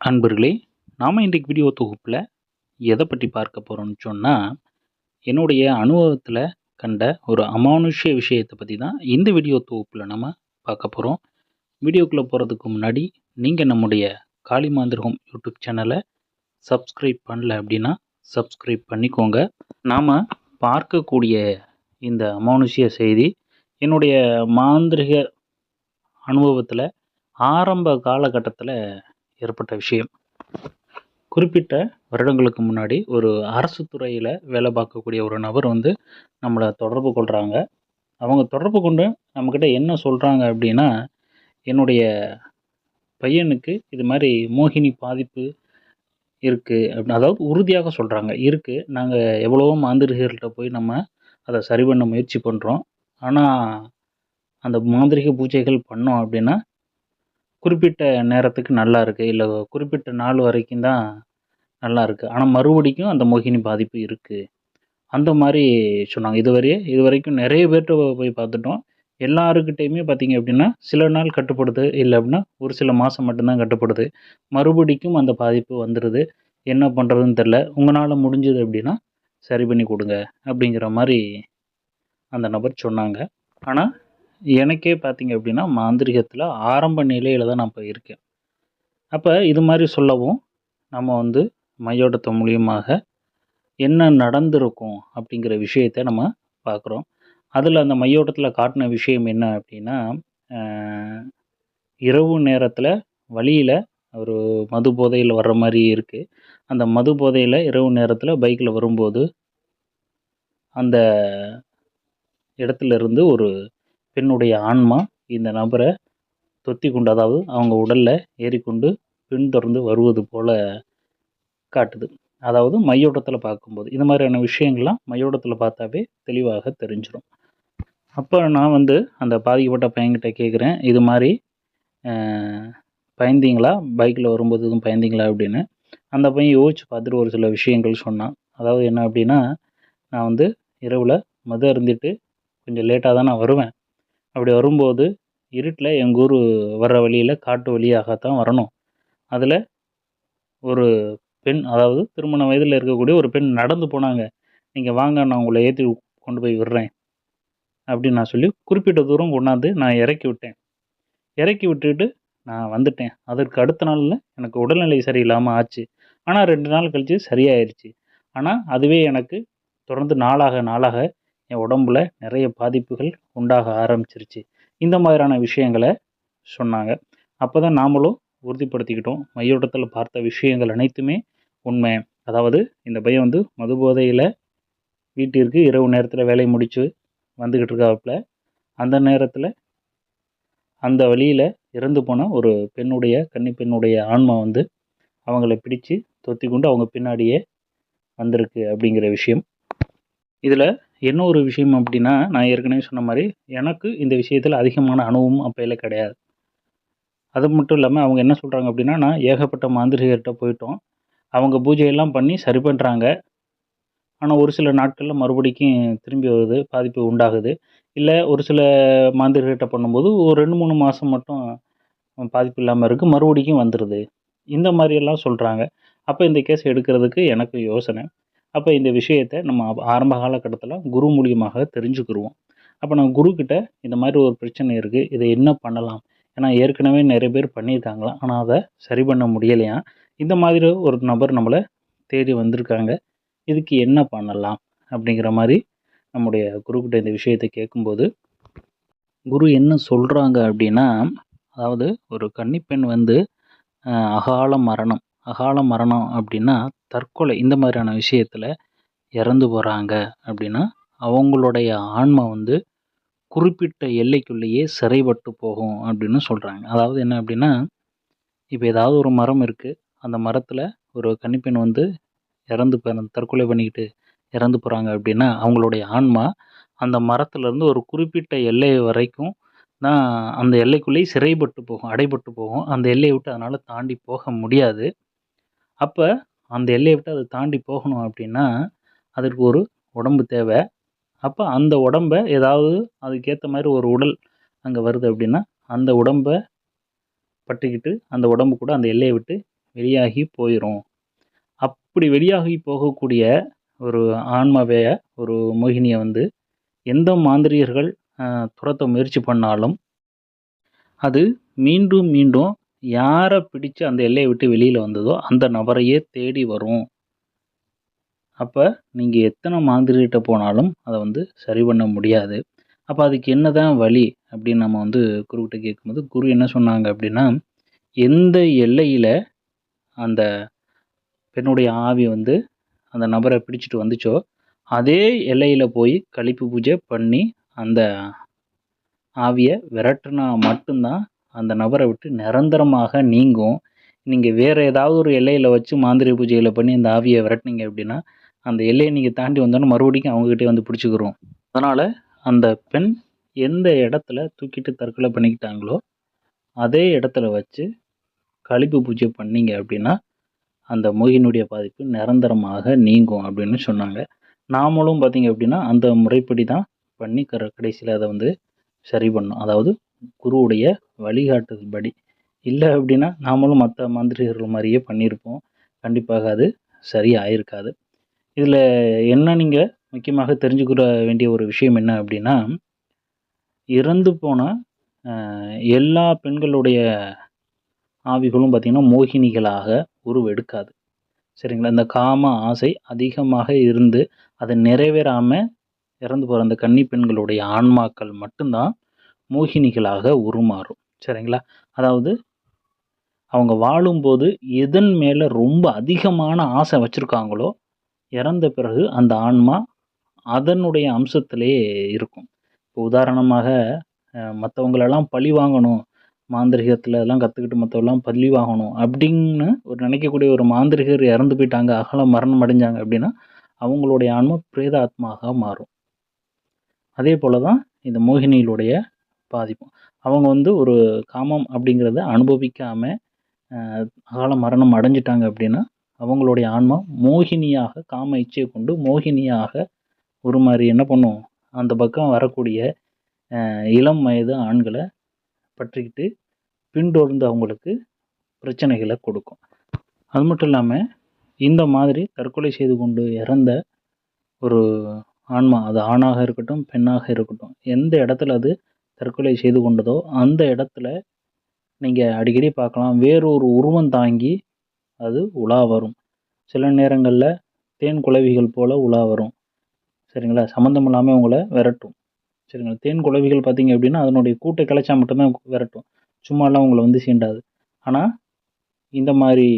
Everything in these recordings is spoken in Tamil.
அன்பர்களே நாம் இன்றைக்கு வீடியோ தொகுப்பில் எதை பற்றி பார்க்க போகிறோம்னு சொன்னால் என்னுடைய அனுபவத்தில் கண்ட ஒரு அமானுஷ்ய விஷயத்தை பற்றி தான் இந்த வீடியோ தொகுப்பில் நம்ம பார்க்க போகிறோம் வீடியோக்குள்ளே போகிறதுக்கு முன்னாடி நீங்கள் நம்முடைய காளிமாந்திரகம் யூடியூப் சேனலை சப்ஸ்கிரைப் பண்ணல அப்படின்னா சப்ஸ்கிரைப் பண்ணிக்கோங்க. நாம் பார்க்கக்கூடிய இந்த அமானுஷ்ய செய்தி என்னுடைய மாந்திரிக அனுபவத்தில் ஆரம்ப காலகட்டத்தில் ஏற்பட்ட விஷயம். குறிப்பிட்ட வருடங்களுக்கு முன்னாடி ஒரு அரசு துறையில் வேலை பார்க்கக்கூடிய ஒரு நபர் வந்து நம்மளை தொடர்பு கொள்கிறாங்க அவங்க தொடர்பு கொண்டு நம்மக்கிட்ட என்ன சொல்கிறாங்க அப்படின்னா என்னுடைய பையனுக்கு இது மாதிரி மோகினி பாதிப்பு இருக்குது அப்படின்னு அதாவது உறுதியாக சொல்கிறாங்க இருக்குது நாங்கள் எவ்வளவோ மாந்திரிகர்கள்ட்ட போய் நம்ம அதை சரி பண்ண முயற்சி பண்ணுறோம் ஆனால் அந்த மாந்திரிக பூஜைகள் பண்ணோம் அப்படின்னா குறிப்பிட்ட நேரத்துக்கு நல்லா இருக்குது இல்லை குறிப்பிட்ட நாள் வரைக்கும் தான் நல்லா இருக்குது ஆனால் மறுபடிக்கும் அந்த மோகினி பாதிப்பு இருக்குது அந்த மாதிரி சொன்னாங்க. இதுவரையே இது வரைக்கும் நிறைய பேர்கிட்ட போய் பார்த்துட்டோம். எல்லாருக்கிட்டேயுமே பார்த்தீங்க அப்படின்னா சில நாள் கட்டுப்படுது. இல்லை அப்படின்னா ஒரு சில மாதம் மட்டும்தான் கட்டுப்படுது. மறுபடிக்கும் அந்த பாதிப்பு வந்துடுது என்ன பண்ணுறதுன்னு தெரில உங்களால் முடிஞ்சது அப்படின்னா சரி பண்ணி கொடுங்க அப்படிங்கிற மாதிரி அந்த நபர் சொன்னாங்க. ஆனால் எனக்கே பார்த்தீங்க அப்படின்னா மாந்திரிகத்தில் ஆரம்ப நிலையில் தான் நான் இப்போ இருக்கேன் அப்போ இது மாதிரி சொல்லவும் நம்ம வந்து மையோட்டத்து மூலியமாக என்ன நடந்திருக்கும் அப்படிங்கிற விஷயத்தை நம்ம பார்க்குறோம் அதில் அந்த மையோட்டத்தில் காட்டின விஷயம் என்ன அப்படின்னா இரவு நேரத்தில் வழியில் ஒரு மது போதையில் வர்ற மாதிரி இருக்குது அந்த மது போதையில் இரவு நேரத்தில் பைக்கில் வரும்போது அந்த இடத்துல இருந்து ஒரு பெண்ணுடைய ஆன்மா இந்த நபரை தொத்தி கொண்டு அதாவது அவங்க உடலில் ஏறிக்கொண்டு பின்தொடர்ந்து வருவது போல் காட்டுது. அதாவது மையோட்டத்தில் பார்க்கும்போது இந்த மாதிரியான விஷயங்கள்லாம் மையோட்டத்தில் பார்த்தாவே தெளிவாக தெரிஞ்சிடும் அப்போ நான் வந்து அந்த பாதிக்கப்பட்ட பையன்கிட்ட கேட்குறேன் இது மாதிரி பயந்தீங்களா? பைக்கில் வரும்போது எதுவும் பயந்தீங்களா? அப்படின்னு. அந்த பையன் யோசிச்சு பார்த்துட்டு ஒரு சில விஷயங்கள் சொன்னான். அதாவது என்ன அப்படின்னா நான் வந்து இரவில் மது அருந்திட்டு கொஞ்சம் லேட்டாக தான் நான் வருவேன். அப்படி வரும்போது இருட்டில் எங்கள் ஊர் வர்ற வழியில் காட்டு வழியாகத்தான் வரணும். அதில் ஒரு பெண் அதாவது திருமண வயதில் இருக்கக்கூடிய ஒரு பெண் நடந்து போனாங்க. நீங்கள் வாங்க நான் உங்களை ஏற்றி கொண்டு போய் விடுறேன். அப்படின்னு நான் சொல்லி குறிப்பிட்ட தூரம் கொண்டாந்து நான் இறக்கி விட்டேன். இறக்கி விட்டுட்டு நான் வந்துட்டேன். அதற்கு அடுத்த நாளில் எனக்கு உடல்நிலை சரியில்லாமல் ஆச்சு. ஆனால் ரெண்டு நாள் கழித்து சரியாயிருச்சு. ஆனால் அதுவே எனக்கு தொடர்ந்து நாளாக நாளாக என் உடம்புல நிறைய பாதிப்புகள் உண்டாக ஆரம்பிச்சிருச்சு. இந்த மாதிரியான விஷயங்களை சொன்னாங்க. அப்போ தான் நாமளும் உறுதிப்படுத்திக்கிட்டோம். மையோட்டத்தில் பார்த்த விஷயங்கள் அனைத்துமே உண்மை. அதாவது இந்த பையன் வந்து மது போதையில் வீட்டிற்கு இரவு நேரத்தில் வேலையை முடித்து வந்துக்கிட்டு இருக்காப்புல. அந்த நேரத்தில் அந்த வழியில் இறந்து போன ஒரு பெண்ணுடைய கன்னி பெண்ணுடைய ஆன்மா வந்து அவங்கள பிடிச்சு தொத்தி கொண்டு அவங்க பின்னாடியே வந்திருக்கு அப்படிங்கிற விஷயம். இதில் என்ன ஒரு விஷயம் அப்படின்னா நான் ஏற்கனவே சொன்ன மாதிரி எனக்கு இந்த விஷயத்தில் அதிகமான அனுபவம் அப்பையில் கிடையாது. அது மட்டும் இல்லாமல் அவங்க என்ன சொல்கிறாங்க அப்படின்னா நான் ஏகப்பட்ட மாந்திரிகர்கிட்ட போயிட்டோம். அவங்க பூஜையெல்லாம் பண்ணி சரி பண்ணுறாங்க ஆனால் ஒரு சில நாட்களில் மறுபடிக்கும் திரும்பி வருது பாதிப்பு உண்டாகுது. இல்லை ஒரு சில மாந்திரிகர்கிட்ட பண்ணும்போது ஒரு ரெண்டு மூணு மாதம் மட்டும் பாதிப்பு இல்லாமல் இருக்குது மறுபடிக்கும் வந்துடுது இந்த மாதிரியெல்லாம் சொல்கிறாங்க அப்போ இந்த கேஸ் எடுக்கிறதுக்கு எனக்கு யோசனை. அப்போ இந்த விஷயத்தை நம்ம ஆரம்ப காலகட்டத்தில் குரு மூலியமாக தெரிஞ்சுக்கிருவோம். அப்போ நான் குருக்கிட்ட இந்த மாதிரி ஒரு பிரச்சனை இருக்குது இதை என்ன பண்ணலாம்? ஏன்னா ஏற்கனவே நிறைய பேர் பண்ணியிருக்காங்களாம் ஆனால் அதை சரி பண்ண முடியலையா? இந்த மாதிரி ஒரு நபர் நம்மளை தேடி வந்திருக்காங்க. இதுக்கு என்ன பண்ணலாம்? அப்படிங்கிற மாதிரி நம்முடைய குருக்கிட்ட இந்த விஷயத்தை கேட்கும்போது குரு என்ன சொல்கிறாங்க அப்படின்னா அதாவது ஒரு கன்னிப்பெண் வந்து அகால மரணம். அகால மரணம் அப்படின்னா தற்கொலை இந்த மாதிரியான விஷயத்தில் இறந்து போகிறாங்க அப்படின்னா அவங்களுடைய ஆன்மா வந்து குறிப்பிட்ட எல்லைக்குள்ளேயே சிறைப்பட்டு போகும் அப்படின்னு சொல்கிறாங்க அதாவது என்ன அப்படின்னா இப்போ ஏதாவது ஒரு மரம் இருக்குது அந்த மரத்தில் ஒரு கன்னிப்பெண் வந்து இறந்து தற்கொலை பண்ணிக்கிட்டு இறந்து போகிறாங்க அப்படின்னா அவங்களுடைய ஆன்மா அந்த மரத்துலேருந்து ஒரு குறிப்பிட்ட எல்லை வரைக்கும் தான் அந்த எல்லைக்குள்ளேயே சிறைப்பட்டு போகும் அடைபட்டு போகும். அந்த எல்லையை விட்டு அதனால் தாண்டி போக முடியாது. அப்போ அந்த எல்லையை விட்டு அதை தாண்டி போகணும் அப்படின்னா அதற்கு ஒரு உடம்பு தேவை. அப்போ அந்த உடம்பை ஏதாவது அதுக்கேற்ற மாதிரி ஒரு உடல் அங்கே வருது அப்படின்னா அந்த உடம்பை பற்றிக்கிட்டு அந்த உடம்பு கூட அந்த எல்லையை விட்டு வெளியாகி போயிடும் அப்படி வெளியாகி போகக்கூடிய ஒரு ஆன்மாவைய ஒரு மோகினியை வந்து எந்த மாந்திரியர்கள் துரத்த முயற்சி பண்ணாலும் அது மீண்டும் மீண்டும் யாரை பிடிச்சு அந்த எல்லையை விட்டு வெளியில் வந்ததோ அந்த நபரையே தேடி வரும். அப்போ நீங்கள் எத்தனை மாந்திரிகிட்ட போனாலும் அதை வந்து சரி பண்ண முடியாது. அப்போ அதுக்கு என்ன தான் வழி அப்படின்னு நம்ம வந்து குருக்கிட்ட கேட்கும்போது குரு என்ன சொன்னாங்க அப்படின்னா எந்த எல்லையில் அந்த பெண்ணுடைய ஆவி வந்து அந்த நபரை பிடிச்சிட்டு வந்துச்சோ அதே எல்லையில் போய் கழிப்பு பூஜை பண்ணி அந்த ஆவியை விரட்டுனா மட்டும்தான் அந்த நபரை விட்டு நிரந்தரமாக நீங்கும். நீங்கள் வேறு ஏதாவது ஒரு எல்லையில் வச்சு மாந்திரிக பூஜைகளை பண்ணி அந்த ஆவியை விரட்டினீங்க அப்படின்னா அந்த எல்லையை நீங்கள் தாண்டி வந்தோன்னே மறுபடியும் அவங்ககிட்டே வந்து பிடிச்சிக்கிறோம் அதனால் அந்த பெண் எந்த இடத்துல தூக்கிட்டு தற்கொலை பண்ணிக்கிட்டாங்களோ அதே இடத்துல வச்சு கழிப்பு பூஜை பண்ணீங்க அப்படின்னா அந்த மோகினுடைய பாதிப்பு நிரந்தரமாக நீங்கும் அப்படின்னு சொன்னாங்க. நாமளும் பார்த்திங்க அப்படின்னா அந்த முறைப்படி தான் பண்ணி கர கடைசியில் அதை வந்து சரி பண்ணோம். அதாவது குருவுடைய வழிகாட்டுதல்படி. இல்லை அப்படின்னா நாமளும் மற்ற மந்திரிகள் மாதிரியே பண்ணியிருப்போம். கண்டிப்பாக அது சரியாக ஆயிருக்காது இதில் என்ன நீங்கள் முக்கியமாக தெரிஞ்சுக்கிற வேண்டிய ஒரு விஷயம் என்ன அப்படின்னா இறந்து போன எல்லா பெண்களுடைய ஆவிகளும் பார்த்திங்கன்னா மோகினிகளாக உருவெடுக்காது. சரிங்களா? இந்த காம ஆசை அதிகமாக இருந்து அதை நிறைவேறாமல் இறந்து போகிற அந்த கன்னி பெண்களுடைய ஆன்மாக்கள் மட்டும்தான் மோகினிகளாக உருமாறும். சரிங்களா? அதாவது அவங்க வாழும்போது எதன் மேலே ரொம்ப அதிகமான ஆசை வச்சுருக்காங்களோ இறந்த பிறகு அந்த ஆன்மா அதனுடைய அம்சத்திலே இருக்கும். இப்போ உதாரணமாக மற்றவங்களெல்லாம் பழி வாங்கணும் மாந்திரிகத்தில் எல்லாம் கற்றுக்கிட்டு மற்றவெல்லாம் பழி வாங்கணும் அப்படின்னு ஒரு நினைக்கக்கூடிய ஒரு மாந்திரிகர் இறந்து போயிட்டாங்க அகல மரணம் அடைஞ்சாங்க அப்படின்னா அவங்களுடைய ஆன்மா பிரேத ஆத்மாக மாறும். அதே போல் தான் இந்த மோகினியிலுடைய பாதிப்பும். அவங்க வந்து ஒரு காமம் அப்படிங்கிறத அனுபவிக்காமல் அகால மரணம் அடைஞ்சிட்டாங்க அப்படின்னா அவங்களுடைய ஆன்மா மோகினியாக காம இச்சையை கொண்டு மோகினியாக ஒரு மாதிரி என்ன பண்ணும்? அந்த பக்கம் வரக்கூடிய இளம் வயது ஆண்களை பற்றிக்கிட்டு பின்தொடர்ந்து அவங்களுக்கு பிரச்சனைகளை கொடுக்கும். அது மட்டும் இல்லாமல் இந்த மாதிரி தற்கொலை செய்து கொண்டு இறந்த ஒரு ஆன்மா அது ஆணாக இருக்கட்டும் பெண்ணாக இருக்கட்டும் எந்த இடத்துல அது தற்கொலை செய்து கொண்டதோ அந்த இடத்துல நீங்கள் அடிக்கடி பார்க்கலாம். வேறொரு உருவம் தாங்கி அது உலா வரும். சில நேரங்களில் தேன் குளவிகள் போல் உலா வரும். சரிங்களா? சம்மந்தம் இல்லாமல் உங்களை விரட்டும். சரிங்களா? தேன் குளவிகள் பார்த்தீங்க அப்படின்னா அதனுடைய கூட்டை கிளச்சா மட்டும்தான் விரட்டும். சும்மாலாம் உங்களை வந்து சீண்டாது. ஆனால் இந்த மாதிரி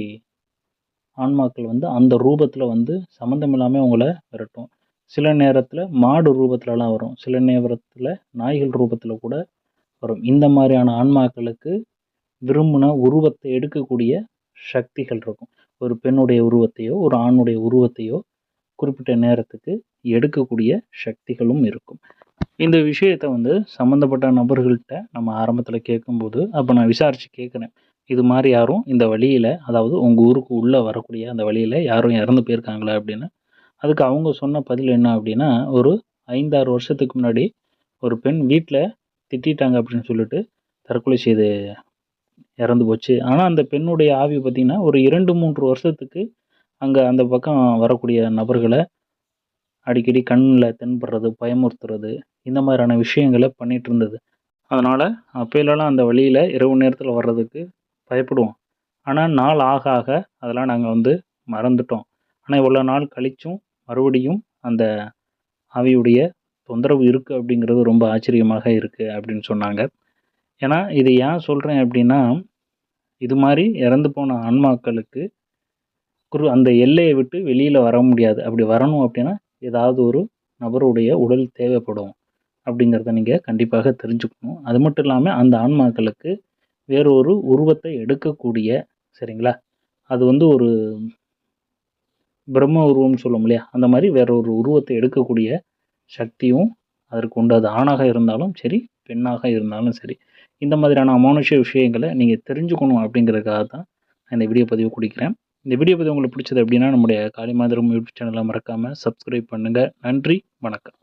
ஆன்மாக்கள் வந்து அந்த ரூபத்தில் வந்து சம்மந்தம் இல்லாமல் உங்களை விரட்டும். சில நேரத்தில் மாடு ரூபத்திலலாம் வரும். சில நேரத்தில் நாய்கள் ரூபத்தில் கூட வரும். இந்த மாதிரியான ஆன்மாக்களுக்கு விரும்பின உருவத்தை எடுக்கக்கூடிய சக்திகள் இருக்கும். ஒரு பெண்ணுடைய உருவத்தையோ ஒரு ஆணுடைய உருவத்தையோ குறிப்பிட்ட நேரத்துக்கு எடுக்கக்கூடிய சக்திகளும் இருக்கும். இந்த விஷயத்தை வந்து சம்மந்தப்பட்ட நபர்கள்கிட்ட நம்ம ஆரம்பத்தில் கேட்கும்போது அப்போ நான் விசாரித்து கேட்குறேன் இது மாதிரி யாரும் இந்த வழியில் அதாவது உங்கள் ஊருக்கு உள்ளே வரக்கூடிய அந்த வழியில் யாரும் இறந்து போயிருக்காங்களா அப்படின்னு அதுக்கு அவங்க சொன்ன பதில் என்ன அப்படின்னா ஒரு ஐந்தாறு வருஷத்துக்கு முன்னாடி ஒரு பெண் வீட்டில் திட்டாங்க அப்படின்னு சொல்லிட்டு தற்கொலை செய்து இறந்து போச்சு. ஆனால் அந்த பெண்ணுடைய ஆவி பார்த்திங்கன்னா ஒரு இரண்டு மூன்று வருஷத்துக்கு அங்கே அந்த பக்கம் வரக்கூடிய நபர்களை அடிக்கடி கண்ணில் தென்படுறது பயமுறுத்துறது இந்த மாதிரியான விஷயங்களை பண்ணிகிட்டு இருந்தது. அதனால் அப்போயிலலாம் அந்த வழியில் இரவு நேரத்தில் வர்றதுக்கு பயப்படுவோம். ஆனால் நாள் ஆக ஆக அதெல்லாம் நாங்கள் வந்து மறந்துட்டோம். ஆனால் இவ்வளோ நாள் கழித்தும் மறுபடியும் அந்த ஆவியுடைய தொந்தரவு இருக்குது அப்படிங்கிறது ரொம்ப ஆச்சரியமாக இருக்குது அப்படின்னு சொன்னாங்க. ஏன்னா இது ஏன் சொல்கிறேன் அப்படின்னா இது மாதிரி இறந்து போன ஆன்மாக்களுக்கு குரு அந்த எல்லையை விட்டு வெளியில் வர முடியாது. அப்படி வரணும் அப்படின்னா ஏதாவது ஒரு நபருடைய உடல் தேவைப்படும் அப்படிங்கிறத நீங்கள் கண்டிப்பாக தெரிஞ்சுக்கணும். அது மட்டும் இல்லாமல் அந்த ஆன்மாக்களுக்கு வேறொரு உருவத்தை எடுக்கக்கூடிய சரிங்களா? அது வந்து ஒரு பிரம்ம உருவம்னு சொல்லும் இல்லையா? அந்த மாதிரி வேற ஒரு உருவத்தை எடுக்கக்கூடிய சக்தியும் அதற்கு உண்டு. அது ஆணாக இருந்தாலும் சரி பெண்ணாக இருந்தாலும் சரி. இந்த மாதிரியான அமானுஷ விஷயங்களை நீங்கள் தெரிஞ்சுக்கணும் அப்படிங்கிறதுக்காக தான் நான் இந்த வீடியோ பதிவு கொடுக்குறேன். இந்த வீடியோ பதிவு உங்களுக்கு பிடிச்சது அப்படின்னா நம்முடைய காளிமாதிரம் யூடியூப் சேனலை மறக்காமல் சப்ஸ்கிரைப் பண்ணுங்கள் நன்றி வணக்கம்.